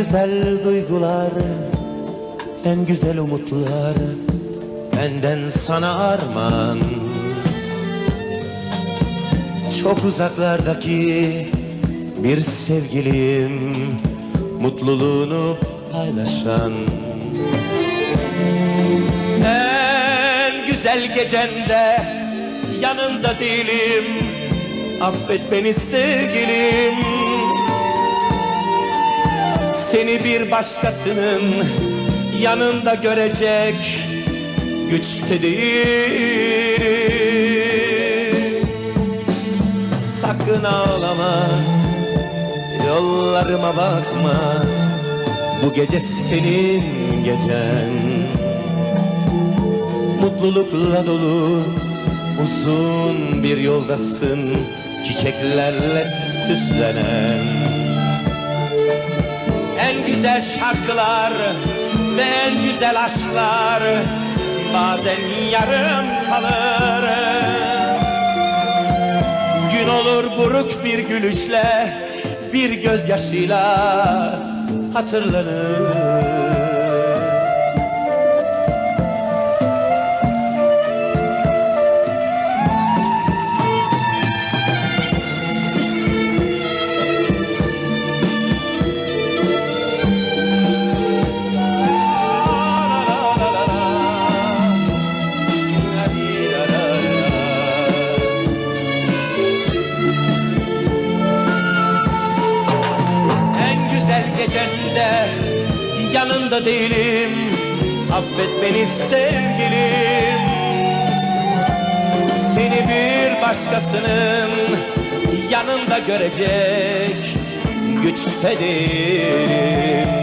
güzel duygular En güzel umutlar Benden sana armağan. Çok uzaklardaki bir sevgilim Mutluluğunu paylaşan. En güzel gecende yanında değilim. Affet beni sevgilim Seni bir başkasının yanında görecek güçte değilim Sakın ağlama Yollarıma bakma. Bu gece senin gecen. Mutlulukla dolu Uzun bir yoldasın. Çiçeklerle süslenen. En güzel şarkılar Ve en güzel aşklar. Bazen yarım kalır. Gün olur buruk bir gülüşle Bir gözyaşıyla hatırlanır gecende yanında değilim. Affet beni sevgilim. Seni bir başkasının yanında görecek güçte değilim